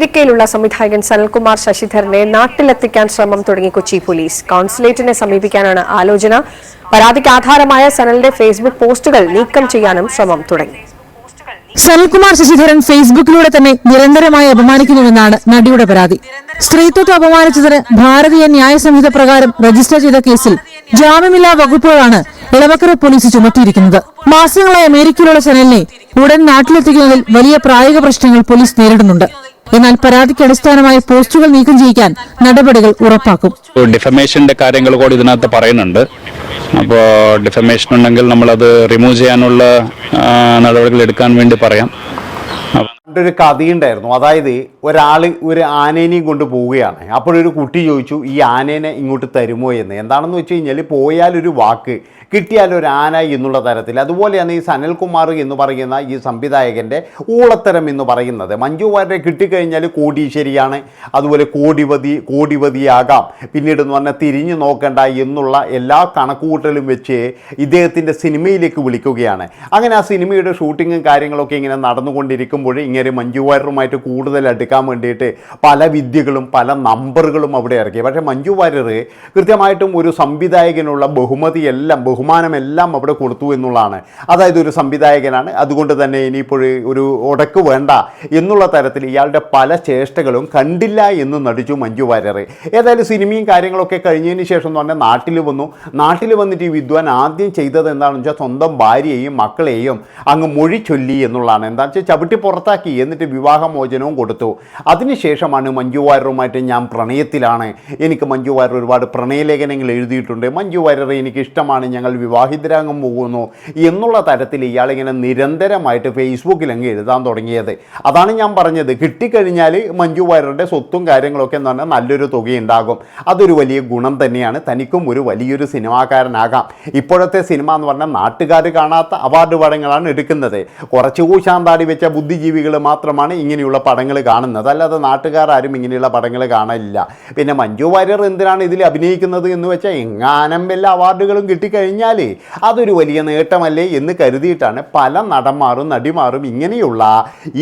അമേരിക്കയിലുള്ള സംവിധായകൻ സനൽകുമാർ ശശിധരനെ നാട്ടിലെത്തിക്കാൻ ശ്രമം തുടങ്ങി കൊച്ചി പോലീസ്. കോൺസുലേറ്റിനെ സമീപിക്കാനാണ് ആലോചന. പരാതിക്ക് ആധാരമായ സനലിന്റെ ഫേസ്ബുക്ക് പോസ്റ്റുകൾ നീക്കം ചെയ്യാനും ശ്രമം തുടങ്ങി. സനൽകുമാർ ശശിധരൻ ഫേസ്ബുക്കിലൂടെ തന്നെ നിരന്തരമായി അപമാനിക്കുന്നുവെന്നാണ് നടിയുടെ പരാതി. സ്ത്രീത്വത്തെ അപമാനിച്ചതിന് ഭാരതീയ ന്യായ സംഹിത പ്രകാരം രജിസ്റ്റർ ചെയ്ത കേസിൽ ജാമ്യമില്ലാ വകുപ്പുകളാണ് ഇളവക്കര പോലീസ് ചുമത്തിയിരിക്കുന്നത്. മാസങ്ങളായി അമേരിക്കയിലുള്ള സനലിനെ ഉടൻ നാട്ടിലെത്തിക്കുന്നതിൽ വലിയ പ്രായോഗിക പ്രശ്നങ്ങൾ പോലീസ് നേരിടുന്നുണ്ട്. എന്നാൽ പരാതിക്ക് അടിസ്ഥാനമായ പോസ്റ്റുകൾ നീക്കം ചെയ്യിക്കാൻ നടപടികൾ ഉറപ്പാക്കും. ഡിഫമേഷന്റെ കാര്യങ്ങൾ കൂടി ഇതിനകത്ത് പറയുന്നുണ്ട്. അപ്പോൾ ഡിഫമേഷൻ ഉണ്ടെങ്കിൽ നമ്മൾ അത് റിമൂവ് ചെയ്യാനുള്ള നടപടികൾ എടുക്കാൻ വേണ്ടി പറയാം. ഒരു കഥയുണ്ടായിരുന്നു. അതായത് ഒരാൾ ഒരു ആനേനെയും കൊണ്ട് പോവുകയാണ്. അപ്പോഴൊരു കുട്ടി ചോദിച്ചു ഈ ആനേനെ ഇങ്ങോട്ട് തരുമോ എന്ന്? എന്താണെന്ന് വെച്ച് കഴിഞ്ഞാൽ പോയാലൊരു വാക്ക് കിട്ടിയാൽ ഒരു ആന എന്നുള്ള തരത്തിൽ. അതുപോലെയാണ് ഈ സനൽകുമാർ എന്ന് പറയുന്ന ഈ സംവിധായകന്റെ ഊളത്തരം എന്ന് പറയുന്നത്. മഞ്ജു വാര്യരെ കിട്ടിക്കഴിഞ്ഞാൽ കോടീശ്വരിയാണ് അതുപോലെ കോടിപതി കോടിപതിയാകാം. പിന്നീട് എന്ന് പറഞ്ഞാൽ തിരിഞ്ഞു നോക്കണ്ട എന്നുള്ള എല്ലാ കണക്കുകൂട്ടലും വെച്ച് ഇദ്ദേഹത്തിന്റെ സിനിമയിലേക്ക് വിളിക്കുകയാണ്. അങ്ങനെ ആ സിനിമയുടെ ഷൂട്ടിങ്ങും കാര്യങ്ങളൊക്കെ ഇങ്ങനെ നടന്നുകൊണ്ടിരിക്കുമ്പോൾ ഇങ്ങനെ മഞ്ജു വാര്യറുമായിട്ട് കൂടുതൽ അടുക്കാൻ വേണ്ടിയിട്ട് പല വിദ്യകളും പല നമ്പറുകളും അവിടെ ഇറക്കി. പക്ഷേ മഞ്ജു വാര്യർ കൃത്യമായിട്ടും ഒരു സംവിധായകനുള്ള ബഹുമതിയെല്ലാം ബഹുമാനമെല്ലാം അവിടെ കൊടുത്തു എന്നുള്ളതാണ്. അതായത് ഒരു സംവിധായകനാണ്. അതുകൊണ്ട് തന്നെ ഇനിയിപ്പോൾ ഒരു ഉടക്ക് വേണ്ട എന്നുള്ള തരത്തിൽ ഇയാളുടെ പല ചേഷ്ടകളും കണ്ടില്ല എന്ന് നടിച്ചു മഞ്ജു വാര്യർ. ഏതായാലും സിനിമയും കാര്യങ്ങളൊക്കെ കഴിഞ്ഞതിന് ശേഷം എന്ന് പറഞ്ഞാൽ നാട്ടിൽ വന്നു. നാട്ടിൽ വന്നിട്ട് ഈ വിദ്വാൻ ആദ്യം ചെയ്തത് എന്താണെന്ന് വെച്ചാൽ സ്വന്തം ഭാര്യയെയും മക്കളെയും അങ്ങ് മൊഴി ചൊല്ലി എന്നുള്ളതാണ്. എന്താണെന്ന് വെച്ചാൽ ചവിട്ടി പുറത്താക്കി എന്നിട്ട് വിവാഹമോചനവും കൊടുത്തു. അതിനുശേഷമാണ് മഞ്ജു വാര്യറുമായിട്ട് ഞാൻ പ്രണയത്തിലാണ്. എനിക്ക് മഞ്ജു വാര്യർ ഒരുപാട് പ്രണയലേഖനങ്ങൾ എഴുതിയിട്ടുണ്ട്. മഞ്ജു വാര്യർ എനിക്ക് ഇഷ്ടമാണ്. ഞങ്ങൾ വിവാഹിതരാകും പോകുന്നു എന്നുള്ള തരത്തിൽ ഇയാളിങ്ങനെ നിരന്തരമായിട്ട് ഫേസ്ബുക്കിൽ അങ്ങ് എഴുതാൻ തുടങ്ങിയത്. അതാണ് ഞാൻ പറഞ്ഞത്. കിട്ടിക്കഴിഞ്ഞാൽ മഞ്ജു വാര്യറുടെ സ്വത്തും കാര്യങ്ങളൊക്കെ എന്ന് പറഞ്ഞാൽ നല്ലൊരു തുകയുണ്ടാകും. അതൊരു വലിയ ഗുണം തന്നെയാണ്. തനിക്കും ഒരു വലിയൊരു സിനിമാക്കാരനാകാം. ഇപ്പോഴത്തെ സിനിമ എന്ന് പറഞ്ഞാൽ നാട്ടുകാർ കാണാത്ത അവാർഡ് പടങ്ങളാണ് എടുക്കുന്നത്. കുറച്ച് കൂശാന്താടി വെച്ച ബുദ്ധിജീവികൾ മാത്രമാണ് ഇങ്ങനെയുള്ള പടങ്ങൾ കാണുന്നത്. അല്ലാതെ നാട്ടുകാർ ആരും ഇങ്ങനെയുള്ള പടങ്ങൾ കാണില്ല പിന്നെ മഞ്ജു വാര്യർ എന്തിനാണ് ഇതിൽ അഭിനയിക്കുന്നത് എന്ന് വെച്ചാൽ എങ്ങാനം വല്ല അവാർഡുകളും കിട്ടിക്കഴിഞ്ഞാൽ അതൊരു വലിയ നേട്ടമല്ലേ എന്ന് കരുതിയിട്ടാണ് പല നടന്മാരും നടിമാരും ഇങ്ങനെയുള്ള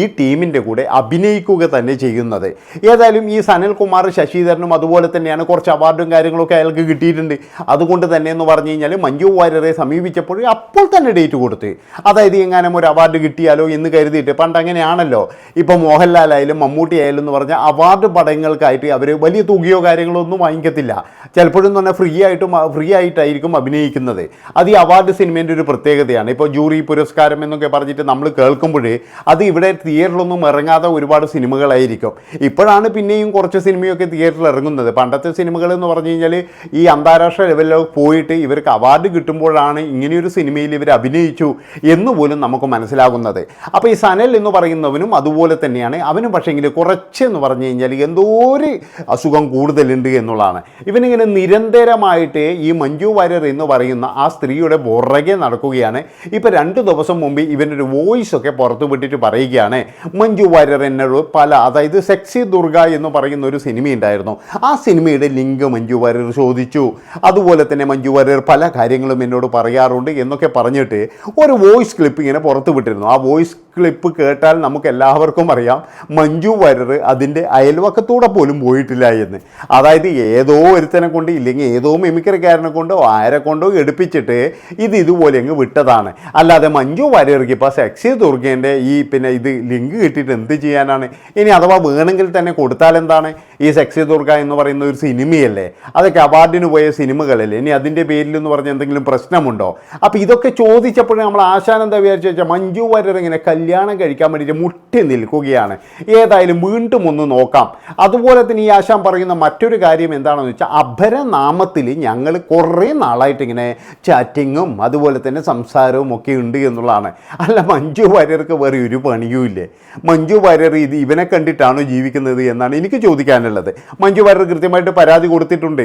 ഈ ടീമിന്റെ കൂടെ അഭിനയിക്കുക തന്നെ ചെയ്യുന്നത്. ഏതായാലും ഈ സനൽകുമാർ ശശിധരനും അതുപോലെ തന്നെയാണ് കുറച്ച് അവാർഡും കാര്യങ്ങളൊക്കെ അയാൾക്ക് കിട്ടിയിട്ടുണ്ട്. അതുകൊണ്ട് തന്നെ എന്ന് പറഞ്ഞു കഴിഞ്ഞാൽ മഞ്ജു വാര്യരെ സമീപിച്ചപ്പോൾ അപ്പോൾ തന്നെ ഡേറ്റ് കൊടുത്ത് അതായത് എങ്ങാനും ഒരു അവാർഡ് കിട്ടിയാലോ എന്ന് കരുതിയിട്ട് പണ്ട് അങ്ങനെയാണല്ലോ ഇപ്പോൾ മോഹൻലാൽ ആയാലും മമ്മൂട്ടി ആയാലും എന്ന് പറഞ്ഞാൽ അവാർഡ് പടങ്ങൾക്കായിട്ട് അവർ വലിയ തുകയോ കാര്യങ്ങളോ ഒന്നും വാങ്ങിക്കത്തില്ല. ചിലപ്പോഴും പറഞ്ഞാൽ ഫ്രീ ആയിട്ടും ഫ്രീ ആയിട്ടായിരിക്കും അഭിനയിക്കുന്നത്. അത് ഈ അവാർഡ് സിനിമേന്റെ ഒരു പ്രത്യേകതയാണ്. ഇപ്പോൾ ജൂറി പുരസ്കാരം എന്നൊക്കെ പറഞ്ഞിട്ട് നമ്മൾ കേൾക്കുമ്പോൾ അത് ഇവിടെ തിയേറ്ററിലൊന്നും ഇറങ്ങാതെ ഒരുപാട് സിനിമകളായിരിക്കും. ഇപ്പോഴാണ് പിന്നെയും കുറച്ച് സിനിമയൊക്കെ തിയേറ്ററിൽ ഇറങ്ങുന്നത്. പണ്ടത്തെ സിനിമകൾ എന്ന് പറഞ്ഞു കഴിഞ്ഞാൽ ഈ അന്താരാഷ്ട്ര ലെവലിലൊക്കെ പോയിട്ട് ഇവർക്ക് അവാർഡ് കിട്ടുമ്പോഴാണ് ഇങ്ങനെയൊരു സിനിമയിൽ ഇവർ അഭിനയിച്ചു എന്ന് പോലും നമുക്ക് മനസ്സിലാകുന്നത്. അപ്പോൾ ഈ സനൽ എന്ന് പറയുന്നവനും അതുപോലെ തന്നെയാണ്. അവനും പക്ഷേങ്കിൽ കുറച്ച് എന്ന് പറഞ്ഞു കഴിഞ്ഞാൽ എന്തോ ഒരു അസുഖം കൂടുതലുണ്ട് എന്നുള്ളതാണ്. ഇവനിങ്ങനെ നിരന്തരമായിട്ട് ഈ മഞ്ജു വാര്യർ എന്ന് പറയുന്ന ആ സ്ത്രീയുടെ പുറകെ നടക്കുകയാണ്. ഇപ്പോൾ രണ്ട് ദിവസം മുമ്പ് ഇവനൊരു വോയിസ് ഒക്കെ പുറത്തു വിട്ടിട്ട് പറയുകയാണ്. മഞ്ജു വാര്യർ എന്നോട് പല അതായത് സെക്സി ദുർഗ എന്ന് പറയുന്ന ഒരു സിനിമ ഉണ്ടായിരുന്നു. ആ സിനിമയുടെ ലിങ്ക് മഞ്ജു വാര്യർ ചോദിച്ചു. അതുപോലെ തന്നെ മഞ്ജു വാര്യർ പല കാര്യങ്ങളും എന്നോട് പറയാറുണ്ട് എന്നൊക്കെ പറഞ്ഞിട്ട് ഒരു വോയിസ് ക്ലിപ്പ് ഇങ്ങനെ പുറത്തു വിട്ടിരുന്നു. ആ വോയിസ് ക്ലിപ്പ് കേട്ടാൽ നമുക്ക് എല്ലാവർക്കും അറിയാം. മഞ്ജു വാര്യർ അതിന്റെ അയൽവക്കത്തൂടെ പോലും പോയിട്ടില്ല എന്ന്. അതായത് ഏതോ ഒരുത്തനെ കൊണ്ട് ഇല്ലെങ്കിൽ ഏതോ മിമിക്രിക്കാരനെ കൊണ്ടോ ആരെ കൊണ്ടോ എടുപ്പിച്ചിട്ട് ഇത് ഇതുപോലെ അങ്ങ് വിട്ടതാണ്. അല്ലാതെ മഞ്ജു വാര്യർക്ക് ഇപ്പോൾ സെക്സി ദുർഗേന്റെ ഈ പിന്നെ ഇത് ലിങ്ക് കിട്ടിയിട്ട് എന്ത് ചെയ്യാനാണ്? ഇനി അഥവാ വേണമെങ്കിൽ തന്നെ കൊടുത്താൽ എന്താണ്? ഈ സെക്സി ദുർഗ എന്ന് പറയുന്ന ഒരു സിനിമയല്ലേ? അതൊക്കെ അവാർഡിന് പോയ സിനിമകളല്ലേ? ഇനി അതിന്റെ പേരിൽ എന്ന് പറഞ്ഞ എന്തെങ്കിലും പ്രശ്നമുണ്ടോ? അപ്പോൾ ഇതൊക്കെ ചോദിച്ചപ്പോഴും നമ്മൾ ആശാനന്ദ വിചാരിച്ചു വെച്ചാൽ മഞ്ജു വാര്യർ ഇങ്ങനെ കല്യാണം കഴിക്കാൻ വേണ്ടിയിട്ട് മുട്ടി നിൽക്കുകയാണ്. ഏതായാലും വീണ്ടും ഒന്ന് നോക്കാം. അതുപോലെ തന്നെ ഈ ആശാൻ പറയുന്ന മറ്റൊരു കാര്യം എന്താണെന്ന് വെച്ചാൽ അഭരനാമത്തിൽ ഞങ്ങൾ കുറേ നാളായിട്ട് ഇങ്ങനെ ചാറ്റിങ്ങും അതുപോലെ തന്നെ സംസാരവും ഒക്കെ ഉണ്ട് എന്നുള്ളതാണ്. അല്ല മഞ്ജു വാര്യർക്ക് വേറെ ഒരു പണിയും ഇല്ലേ? മഞ്ജു വാര്യർ ഇത് ഇവനെ കണ്ടിട്ടാണോ ജീവിക്കുന്നത് എന്നാണ് എനിക്ക് ചോദിക്കാനുള്ളത്. മഞ്ജു വാര്യർ കൃത്യമായിട്ട് പരാതി കൊടുത്തിട്ടുണ്ട്.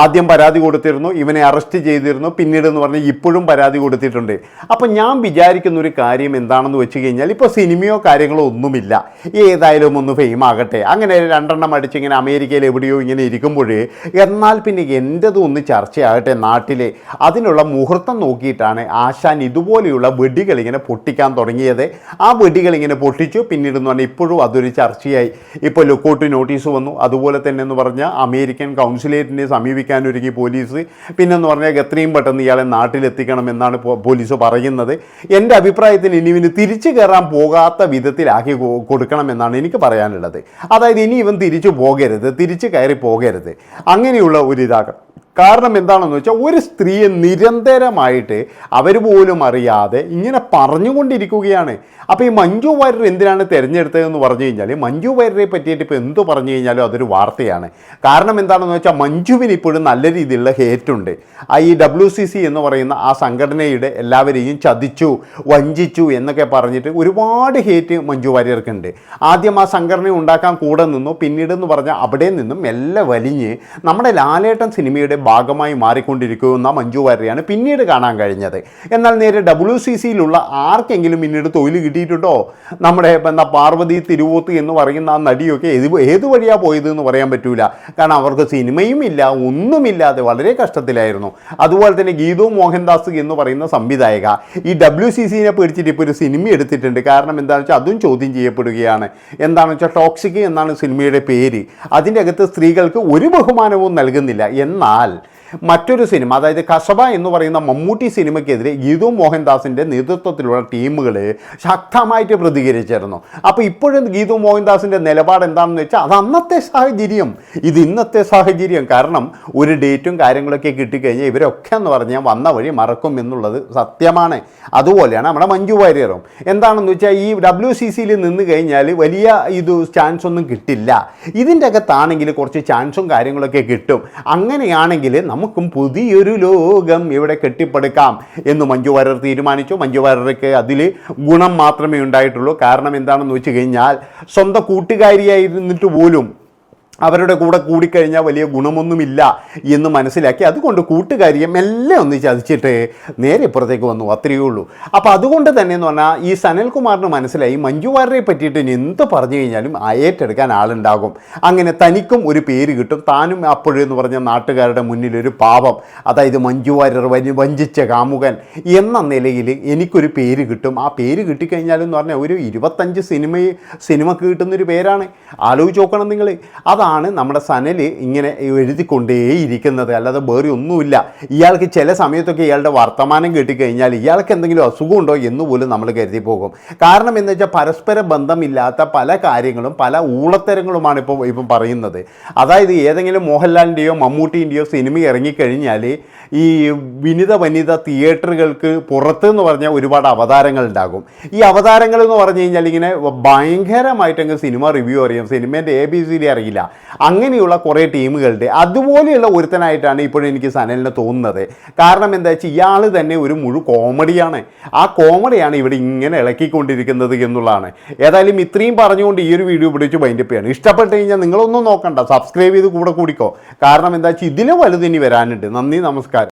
ആദ്യം പരാതി കൊടുത്തിരുന്നു ഇവനെ അറസ്റ്റ് ചെയ്തിരുന്നു പിന്നീട് എന്ന് പറഞ്ഞാൽ ഇപ്പോഴും പരാതി കൊടുത്തിട്ടുണ്ട്. അപ്പം ഞാൻ വിചാരിക്കുന്ന ഒരു കാര്യം എന്താണെന്ന് വെച്ച് കഴിഞ്ഞാൽ ഇപ്പോൾ സിനിമയോ കാര്യങ്ങളോ കാര്യങ്ങളോ ഒന്നുമില്ല ഏതായാലും ഒന്ന് ഫെയിം ആകട്ടെ. അങ്ങനെ രണ്ടെണ്ണം അടിച്ച് ഇങ്ങനെ അമേരിക്കയിൽ എവിടെയോ ഇങ്ങനെ ഇരിക്കുമ്പോൾ എന്നാൽ പിന്നെ എന്റെതും ഒന്ന് ചർച്ചയാകട്ടെ നാട്ടിലെ. അതിനുള്ള മുഹൂർത്തം നോക്കിയിട്ടാണ് ആശാൻ ഇതുപോലെയുള്ള വെടികൾ ഇങ്ങനെ പൊട്ടിക്കാൻ തുടങ്ങിയത്. ആ വെടികൾ ഇങ്ങനെ പൊട്ടിച്ചു. പിന്നീട് എന്ന് പറഞ്ഞാൽ ഇപ്പോഴും അതൊരു ചർച്ചയായി. ഇപ്പോൾ ലുക്കൗട്ട് നോട്ടീസ് വന്നു. അതുപോലെ തന്നെ എന്ന് പറഞ്ഞാൽ അമേരിക്കൻ കൗൺസിലേറ്റിനെ സമീപിക്കാൻ ഒരുങ്ങി പോലീസ്. പിന്നെന്ന് പറഞ്ഞാൽ എത്രയും പെട്ടെന്ന് ഇയാളെ നാട്ടിലെത്തിക്കണം എന്നാണ് പോലീസ് പറയുന്നത്. എന്റെ അഭിപ്രായത്തിൽ ഇനി ഇവന് തിരിച്ചു കയറാൻ പോകാത്ത വിധത്തിലാക്കി കൊടുക്കണം എന്നാണ് എനിക്ക് പറയാനുള്ളത്. അതായത് ഇനി ഇവൻ തിരിച്ചു പോകരുത് തിരിച്ചു കയറി പോകരുത്. അങ്ങനെയുള്ള ഒരു ഇതാക്കണം കാരണം എന്താണെന്ന് വെച്ചാൽ ഒരു സ്ത്രീയെ നിരന്തരമായിട്ട് അവർ പോലും അറിയാതെ ഇങ്ങനെ പറഞ്ഞുകൊണ്ടിരിക്കുകയാണ്. അപ്പോൾ ഈ മഞ്ജു വാര്യർ എന്തിനാണ് തിരഞ്ഞെടുത്തതെന്ന് പറഞ്ഞു കഴിഞ്ഞാൽ മഞ്ജു വാര്യരെ പറ്റിയിട്ട് ഇപ്പോൾ എന്ത് പറഞ്ഞു കഴിഞ്ഞാലും അതൊരു വാർത്തയാണ്. കാരണം എന്താണെന്ന് വെച്ചാൽ മഞ്ജുവിന് ഇപ്പോഴും നല്ല രീതിയിലുള്ള ഹേറ്റുണ്ട് ആ ഈ ഡബ്ല്യു സി സി എന്ന് പറയുന്ന ആ സംഘടനയുടെ എല്ലാവരെയും ചതിച്ചു വഞ്ചിച്ചു എന്നൊക്കെ പറഞ്ഞിട്ട് ഒരുപാട് ഹേറ്റ് മഞ്ജു വാര്യർക്കുണ്ട്. ആദ്യം ആ സംഘടന ഉണ്ടാക്കാൻ കൂടെ നിന്നു പിന്നീട് എന്ന് പറഞ്ഞാൽ അവിടെ നിന്നും എല്ലാം വലിഞ്ഞ് നമ്മുടെ ലാലേട്ടൻ സിനിമയുടെ ഭാഗമായി മാറിക്കൊണ്ടിരിക്കുന്ന മഞ്ജു വാര്യരെയാണ് പിന്നീട് കാണാൻ കഴിഞ്ഞത്. എന്നാൽ നേരെ ഡബ്ല്യു സി സിയിലുള്ള ആർക്കെങ്കിലും പിന്നീട് തൊഴിൽ കിട്ടിയിട്ടുണ്ടോ? നമ്മുടെ എന്താ പാർവതി തിരുവോത്ത് എന്ന് പറയുന്ന ആ നടിയൊക്കെ ഏത് ഏത് വഴിയാണ് പോയത് എന്ന് പറയാൻ പറ്റൂല. കാരണം അവർക്ക് സിനിമയും ഇല്ല ഒന്നുമില്ലാതെ വളരെ കഷ്ടത്തിലായിരുന്നു. അതുപോലെ തന്നെ ഗീതു മോഹൻദാസ് എന്ന് പറയുന്ന സംവിധായക. ഈ ഡബ്ല്യു സി സിനെ പേടിച്ചിട്ട് ഇപ്പോൾ ഒരു സിനിമ എടുത്തിട്ടുണ്ട്. കാരണം എന്താണെന്ന് വെച്ചാൽ അതും ചോദ്യം ചെയ്യപ്പെടുകയാണ്. എന്താണെന്ന് വെച്ചാൽ ടോക്സിക് എന്നാണ് സിനിമയുടെ പേര്. അതിന്റെ അകത്ത് സ്ത്രീകൾക്ക് ഒരു ബഹുമാനവും നൽകുന്നില്ല. എന്നാൽ മറ്റൊരു സിനിമ അതായത് കസബ എന്ന് പറയുന്ന മമ്മൂട്ടി സിനിമയ്ക്കെതിരെ ഗീതു മോഹൻദാസിന്റെ നേതൃത്വത്തിലുള്ള ടീമുകൾ ശക്തമായിട്ട് പ്രതികരിച്ചിരുന്നു. അപ്പോൾ ഇപ്പോഴും ഗീതു മോഹൻദാസിന്റെ നിലപാട് എന്താണെന്ന് വെച്ചാൽ അത് അന്നത്തെ സാഹചര്യം. ഇത് ഇന്നത്തെ സാഹചര്യം. കാരണം ഒരു ഡേറ്റും കാര്യങ്ങളൊക്കെ കിട്ടിക്കഴിഞ്ഞാൽ ഇവരൊക്കെ എന്ന് പറഞ്ഞാൽ വന്ന വഴി മറക്കും എന്നുള്ളത് സത്യമാണ്. അതുപോലെയാണ് നമ്മുടെ മഞ്ജു വാര്യറും. എന്താണെന്ന് വെച്ചാൽ ഈ ഡബ്ല്യു സി സിയിൽ നിന്ന് കഴിഞ്ഞാൽ വലിയ ഇത് ചാൻസ് ഒന്നും കിട്ടില്ല. ഇതിന്റെ അകത്താണെങ്കിൽ കുറച്ച് ചാൻസും കാര്യങ്ങളൊക്കെ കിട്ടും. അങ്ങനെയാണെങ്കിൽ നമുക്കും പുതിയൊരു ലോകം ഇവിടെ കെട്ടിപ്പടുക്കാം എന്ന് മഞ്ജു വാര്യർ തീരുമാനിച്ചു. മഞ്ജു വാര്യർക്ക് അതിൽ ഗുണം മാത്രമേ ഉണ്ടായിട്ടുള്ളൂ. കാരണം എന്താണെന്ന് വെച്ച് കഴിഞ്ഞാൽ സ്വന്തം കൂട്ടുകാരിയായിരുന്നിട്ട് പോലും അവരുടെ കൂടെ കൂടിക്കഴിഞ്ഞാൽ വലിയ ഗുണമൊന്നുമില്ല എന്ന് മനസ്സിലാക്കി അതുകൊണ്ട് കൂട്ടുകാരിയെ മെല്ലെ ഒന്ന് ചതിച്ചിട്ട് നേരെ ഇപ്പുറത്തേക്ക് വന്നു അത്രയേ ഉള്ളൂ. അപ്പോൾ അതുകൊണ്ട് തന്നെ എന്ന് പറഞ്ഞാൽ ഈ സനൽകുമാറിന് മനസ്സിലായി മഞ്ജു പറ്റിയിട്ട് ഇനി എന്ത് പറഞ്ഞു കഴിഞ്ഞാലും ഏറ്റെടുക്കാൻ ആളുണ്ടാകും. അങ്ങനെ തനിക്കും ഒരു പേര് കിട്ടും. താനും അപ്പോഴെന്ന് പറഞ്ഞ നാട്ടുകാരുടെ മുന്നിൽ ഒരു പാപം. അതായത് മഞ്ജു വാര്യർ വഞ്ചിച്ച കാമുകൻ എന്ന നിലയിൽ എനിക്കൊരു പേര് കിട്ടും. ആ പേര് കിട്ടിക്കഴിഞ്ഞാലെന്ന് പറഞ്ഞാൽ ഒരു ഇരുപത്തഞ്ച് സിനിമ സിനിമക്ക് കിട്ടുന്നൊരു പേരാണ്. ആലോചിച്ച് നോക്കണം നിങ്ങൾ അതാണ് നമ്മുടെ സനൽ ഇങ്ങനെ എഴുതിക്കൊണ്ടേയിരിക്കുന്നത്. അല്ലാതെ വേറെ ഒന്നുമില്ല. ഇയാൾക്ക് ചില സമയത്തൊക്കെ ഇയാളുടെ വർത്തമാനം കേട്ടിക്കഴിഞ്ഞാൽ ഇയാൾക്ക് എന്തെങ്കിലും അസുഖമുണ്ടോ എന്ന് പോലും നമ്മൾ കരുതി പോകും. കാരണം എന്ന് വെച്ചാൽ പരസ്പര ബന്ധമില്ലാത്ത പല കാര്യങ്ങളും പല ഊളത്തരങ്ങളുമാണ് ഇപ്പോൾ ഇപ്പം പറയുന്നത്. അതായത് ഏതെങ്കിലും മോഹൻലാലിന്റെയോ മമ്മൂട്ടീന്റെയോ സിനിമ ഇറങ്ങിക്കഴിഞ്ഞാൽ ഈ വിനിത വനിത തിയേറ്ററുകൾക്ക് പുറത്ത് എന്ന് പറഞ്ഞാൽ ഒരുപാട് അവതാരങ്ങൾ ഉണ്ടാകും. ഈ അവതാരങ്ങൾ എന്ന് പറഞ്ഞു കഴിഞ്ഞാൽ ഇങ്ങനെ ഭയങ്കരമായിട്ടങ്ങ് സിനിമ റിവ്യൂ അറിയാം. സിനിമേന്റെ എ ബി സി ഡി അറിയില്ല. അങ്ങനെയുള്ള കുറേ ടീമുകളുടെ അതുപോലെയുള്ള ഒരുത്തനായിട്ടാണ് ഇപ്പോഴും എനിക്ക് സനലിനെ തോന്നുന്നത്. കാരണം എന്താ വെച്ചാൽ ഇയാൾ തന്നെ ഒരു മുഴു കോമഡിയാണ്. ആ കോമഡിയാണ് ഇവിടെ ഇങ്ങനെ ഇളക്കിക്കൊണ്ടിരിക്കുന്നത് എന്നുള്ളതാണ്. ഏതായാലും ഇത്രയും പറഞ്ഞുകൊണ്ട് ഈ ഒരു വീഡിയോ പിടിച്ച് ബൈൻഡപ്പ് ചെയ്യാണ്. ഇഷ്ടപ്പെട്ട് കഴിഞ്ഞാൽ നിങ്ങളൊന്നും നോക്കണ്ട. സബ്സ്ക്രൈബ് ചെയ്ത് കൂടെ കൂടിക്കോ. കാരണം എന്താ വെച്ചാൽ ഇതിലും വലുത് ഇനി വരാനുണ്ട്. നന്ദി നമസ്കാരം.